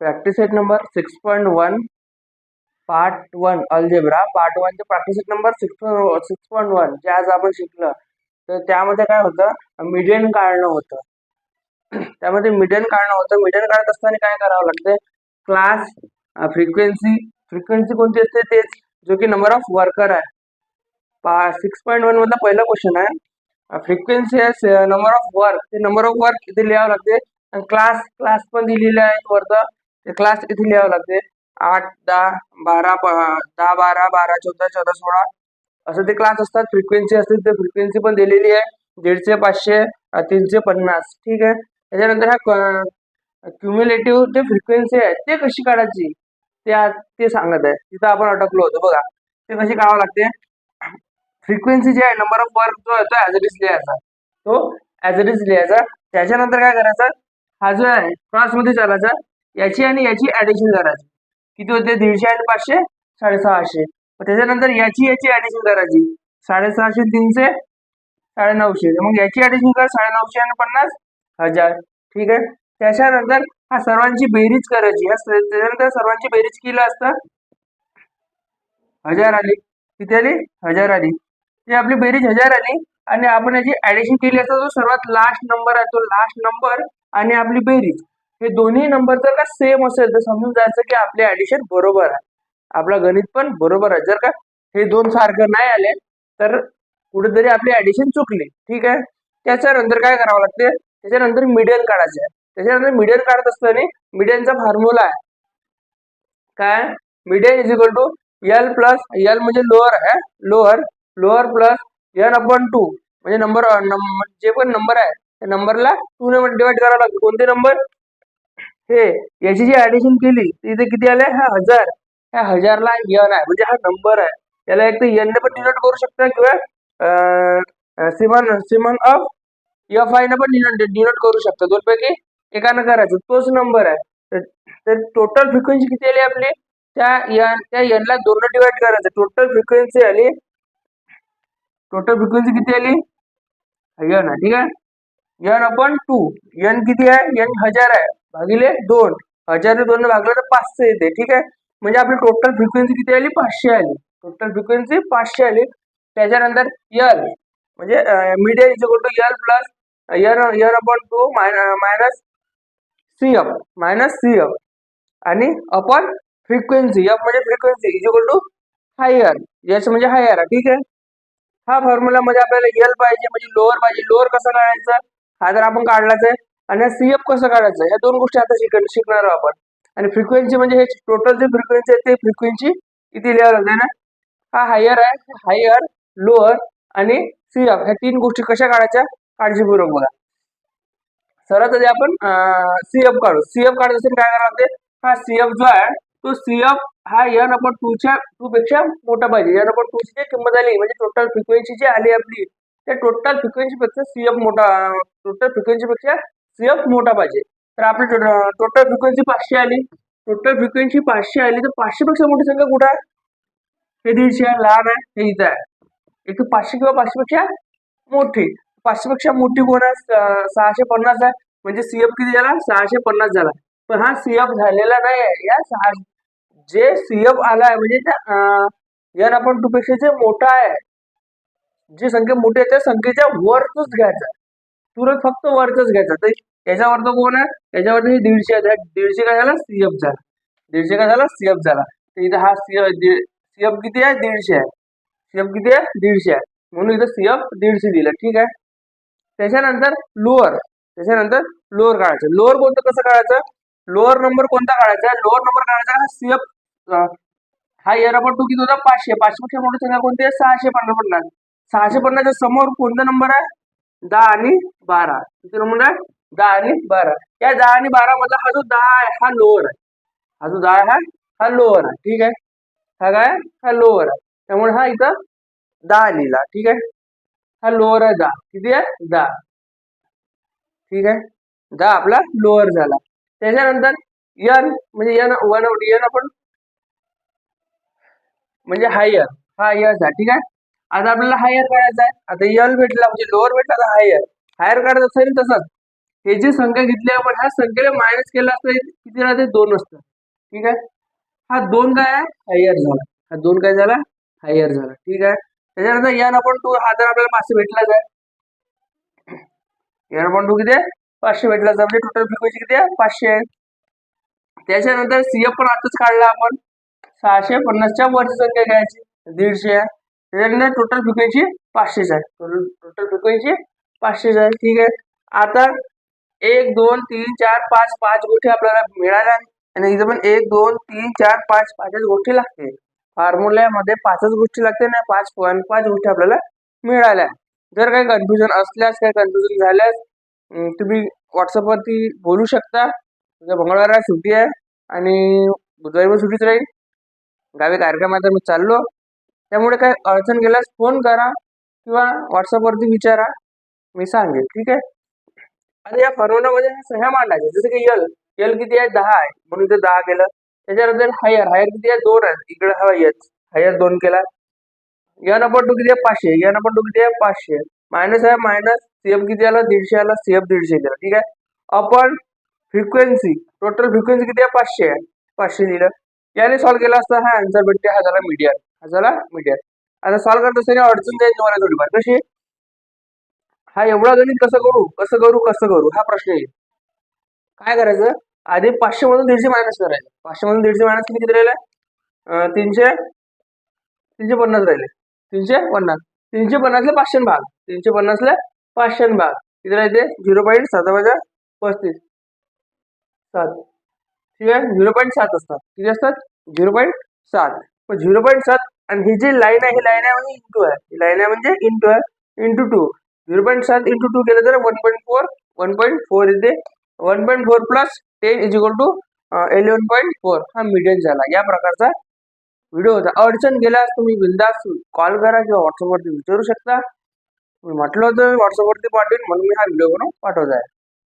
Practice set number six point one part one algebra part वनचे practice set number six six point one जे आज आपण शिकलं. तर त्यामध्ये काय होतं? मिडियन काढणं होतं. त्यामध्ये मिडियन काढणं होतं. मिडियन काढत असताना काय करावं लागते? क्लास फ्रिक्वेन्सी फ्रिक्वेन्सी कोणती असते तेच जो की नंबर ऑफ वर्कर आहे. पा सिक्स पॉईंट वन मधला पहिला क्वेश्चन आहे. फ्रिक्वेन्सी आहे नंबर ऑफ वर्क ते नंबर ऑफ वर्क इथे लिहावं लागते? आणि क्लास क्लास पण दिलेला आहे वरतं ते क्लास इथे लिहावं लागते. आठ दहा बारा दहा बारा बारा चौदा चौदा सोळा. असं ते क्लास असतात. फ्रिक्वेन्सी असते ते फ्रिक्वेन्सी पण दिलेली आहे. दीडशे पाचशे तीनशे पन्नास. ठीक आहे? त्याच्यानंतर ह्या क्युम्युलेटिव्ह जे फ्रिक्वेन्सी आहे ते कशी काढायची? ते आज ते सांगत आहे. तिथं आपण अटकलो होतो. बघा. ते कशी काढावं लागते? फ्रिक्वेन्सी जे आहे नंबर ऑफ वर्क जो आहे तो ॲज इज लिहायचा. तो ॲज इज लिहायचा. त्याच्यानंतर काय करायचं? हा जो आहे क्रॉसमध्ये चालायचा. याची आणि याची ॲडिशन करायची किती होते? दीडशे आणि पाचशे साडेसहाशे. मग त्याच्यानंतर याची याची ॲडिशन करायची साडेसहाशे तीनशे साडेनऊशे. मग याची ॲडिशन कर साडेनऊशे आणि पन्नास हजार. ठीक आहे? त्याच्यानंतर हा सर्वांची बेरीज करायची. त्याच्यानंतर सर्वांची बेरीज केलं असतं. हजार आली. किती आली? हजार आली. ती आपली बेरीज हजार आली. आणि आपण याची ऍडिशन केली असता जो सर्वात लास्ट नंबर आहे. तो लास्ट नंबर आणि आपली बेरीज. हे दोन्ही नंबर जर का सेम असेल तर समजून जायचं की आपले ऍडिशन बरोबर आहे. आपलं गणित पण बरोबर आहे. जर का हे दोन सारखं नाही आले तर कुठेतरी आपली ऍडिशन चुकली. ठीक आहे? त्याच्यानंतर काय करावं लागते? त्याच्यानंतर मिडियन काढायचं. आहे त्याच्यानंतर मिडियन काढत असताना मिडियनचा फॉर्म्युला आहे. काय? Median is equal to L plus L म्हणजे लोअर आहे. Lower lower plus N upon two म्हणजे नंबर जे पण नंबर आहे त्या नंबरला टू ने डिवाइड करावं लागतं. कोणते नंबर हे याची जी ऍडिशन केली ती इथे किती आले? हा हजार. ह्या हजारला यन आहे. म्हणजे हा नंबर आहे. याला एक तर यन ने पण डिनोट करू शकता किंवा summation summation of F I ने पण डिनोट करू शकता. दोनपैकी एकानं करायचं. तोच नंबर आहे. तर- तर टोटल फ्रिक्वेन्सी किती आली आपली? त्या यन त्या यनला दोन डिवाइड करायचं. टोटल फ्रिक्वेन्सी आली टोटल फ्रिक्वेन्सी किती आली? यन आहे. ठीक आहे? यन अपॉन टू यन किती आहे? यन हजार आहे. भागिले दोन. हजार दोन भागलं तर पाचशे येते. ठीक आहे? म्हणजे आपली टोटल फ्रिक्वेन्सी किती आली? पाचशे आली. टोटल फ्रिक्वेन्सी पाचशे आली. त्याच्यानंतर यल म्हणजे median is to L plus year upon two minus C F minus C F आणि अपॉन फ्रिक्वेन्सी एफ म्हणजे frequency is equal to higher yes म्हणजे हायर ठीक आहे? हा फॉर्म्युला म्हणजे आपल्याला एल पाहिजे म्हणजे लोअर पाहिजे. लोअर कसं काढायचं? हा जर आपण काढलाच आहे आणि सी एफ कसं काढायचं? या दोन गोष्टी आता शिक शिकणार आहोत आपण. आणि फ्रिक्वेन्सी म्हणजे हे टोटल जे फ्रिक्वेन्सी आहे ते फ्रिक्वेन्सी किती लिहावं लागते ना? हा हायर आहे हायर लोअर आणि सीएफ ह्या तीन गोष्टी कशा काढायच्या? काळजीपूर्वक बघा. सरळ आधी आपण सीएफ काढू. सी एफ काढत असेल काय करावं लागते हा सीएफ जो आहे तो सीएफ हा एन आपण टूच्या टू पेक्षा मोठा पाहिजे. एन आपण टूची जी किंमत आली म्हणजे टोटल फ्रिक्वेन्सी जी आली आपली त्या टोटल फ्रिक्वेन्सी पेक्षा सीएफ मोठा टोटल फ्रिक्वेन्सी पेक्षा सी एफ मोठा पाहिजे. तर आपली टोटल फ्रिक्वेन्सी पाचशे आली. टोटल फ्रिक्वेन्सी पाचशे आली तर पाचशे पेक्षा मोठी संख्या कुठं आहे? हे दीडशे आहे लहान आहे हे इथं आहे. एक पाचशे किंवा पाचशेपेक्षा मोठी. पाचशे पेक्षा मोठी कोण आहे? सहाशे पन्नास आहे. म्हणजे सीएफ किती झाला? सहाशे पन्नास झाला. पण हा सीएफ झालेला नाही आहे. या सहा जे सीएफ आहे म्हणजे त्या एन आपण टू पेक्षा जे मोठा आहे जे संख्या मोठी आहे त्या संख्येच्या वरच घ्यायचा तुरंत फक्त वरच घ्यायचा तर याच्यावरचं कोण आहे? याच्यावरती दीडशे आहे दीडशे काय झाला? सीएफ झाला. दीडशे काय झाला? सीएफ झाला. तर इथं हा सीएफ सीएफ किती आहे? दीडशे आहे. सीएफ किती आहे? दीडशे आहे. म्हणून इथं सीएफ दीडशे दिलं. ठीक आहे? त्याच्यानंतर लोअर त्याच्यानंतर लोअर काढायचं. लोअर कोणतं कसं काढायचं? लोअर नंबर कोणता काढायचा? लोअर नंबर काढायचा हा सीएफ हा इयर आपण टू किती होता? पाचशे. पाचशे पेक्षा मोठी संख्या कोणती आहे? सहाशे पन्नास पन्नास सहाशे पन्नासच्या समोर कोणता नंबर आहे? दहा आणि बारा. किती नंबर आहे? दहा आणि बारा. या दहा आणि बारा मधला हा जो दहा आहे हा लोअर आहे. हा जो दहा आहे हा लोअर आहे. ठीक आहे? हा काय? हा लोअर आहे. त्यामुळे हा इथं दहा लिहिला. ठीक आहे? हा लोअर आहे दहा. किती आहे? दहा. ठीक आहे? दहा आपला लोअर झाला. त्याच्यानंतर यन म्हणजे यन वन यन आपण म्हणजे हायर हा यस आहे. ठीक आहे? आता आपल्याला हायर काढायचा आहे. आता यल भेटला म्हणजे लोअर भेटला तर हायर हायर काढत असेल तसंच. हे जी संख्या घेतली आपण ह्या संख्येला मायनस केला असतं किती राहते? दोन असतं. ठीक आहे? हा दोन काय आहे? हायर झाला. हा दोन काय झाला? हायर झाला. ठीक आहे? त्याच्यानंतर यान आपण टू हा तर आपल्याला पाचशे भेटलाच आहे. यान आपण टू किती आहे? पाचशे भेटलाच जाय म्हणजे टोटल फ्रिक्वेन्सी किती आहे? पाचशे आहे. त्याच्यानंतर सीएफ पण आताच काढला आपण. सहाशे पन्नासच्या वरची संख्या घ्यायची. दीडशे आहे. त्याच्यानंतर टोटल फ्रिक्वेन्सी पाचशेच आहे. टोटल टोटल फ्रिक्वेन्सी पाचशेच आहे. ठीक आहे? आता एक दोन तीन चार पाच पाच गोष्टी आपल्याला मिळाल्या आणि इथं पण एक दोन तीन चार पाच पाचच गोष्टी लागते. फॉर्म्युल्यामध्ये पाचच गोष्टी लागते ना पाच पॉईंट पाच गोष्टी आपल्याला मिळाल्या. जर काही कन्फ्युजन असल्यास काही कन्फ्युजन झाल्यास तुम्ही व्हॉट्सअपवरती बोलू शकता. तुझ्या मंगळवारला सुट्टी आहे आणि बुधवारी पण सुट्टीच राहील. गावी कार्यक्रम आहे तर मी चाललो. त्यामुळे काय अडचण गेल्यास फोन करा किंवा व्हॉट्सअपवरती विचारा. मी सांगेल. ठीक आहे? आता या फॉर्म्युलामध्ये सह्या मांडायच्या जसं की यल यल किती आहे? दहा आहे. म्हणून इथे दहा केलं. त्याच्यानंतर हायर हायर किती आहे? दोन आहे. इकडे हा यच हायर दोन केला. या नंबर टू किती आहे? पाचशे. या नंबर टू किती आहे? पाचशे. मायनस आहे मायनस सीएफ किती आला? दीडशे आला. सीएफ दीडशे दिला ठीक आहे? आपण फ्रिक्वेन्सी टोटल फ्रिक्वेन्सी किती आहे? पाचशे आहे. पाचशे दिलं. याने सॉल्व्ह केला असता हा आन्सर भेटते हा झाला मीडियन हा झाला मीडियन आता सॉल्व्ह करत असताना अडचण जाईल तुम्हाला थोडीफार. कशी? हा एवढा गणित कसं करू? कसं करू? कसं करू? हा प्रश्न येईल. काय करायचं? आधी पाचशे मधून दीडशे मायनस करायचं. पाचशे मधून दीडशे मायनस किती किती राहिले? तीनशे तीनशे पन्नास राहिले. तीनशे पन्नास. तीनशे पन्नासले पाचशे भाग. तीनशे पन्नासले पाचशे भाग. किती राहते झिरो पॉईंट सात वजा पस्तीस. सात. ठीक आहे? झिरो पॉईंट सात असतात. किती असतात? झिरो पॉईंट सात. पण झिरो पॉईंट सात आणि ही जी लाईन म्हणजे आहे ही लाईन आहे म्हणजे इंटू आहे. ही लाईन आहे म्हणजे इंटू आहे. इंटू टू झिरो पॉईंट सात इंटू टू केलं तर one point four one point four येते one point four plus ten is equal to eleven point four हा मिडियन झाला. या प्रकारचा व्हिडिओ होता. अडचण गेल्यास तुम्ही बिंदास कॉल करा किंवा व्हॉट्सअपवरती विचारू शकता. मी म्हटलं होतं व्हॉट्सअपवरती पाठवेन म्हणून मी हा व्हिडिओ बनवून पाठवत आहे.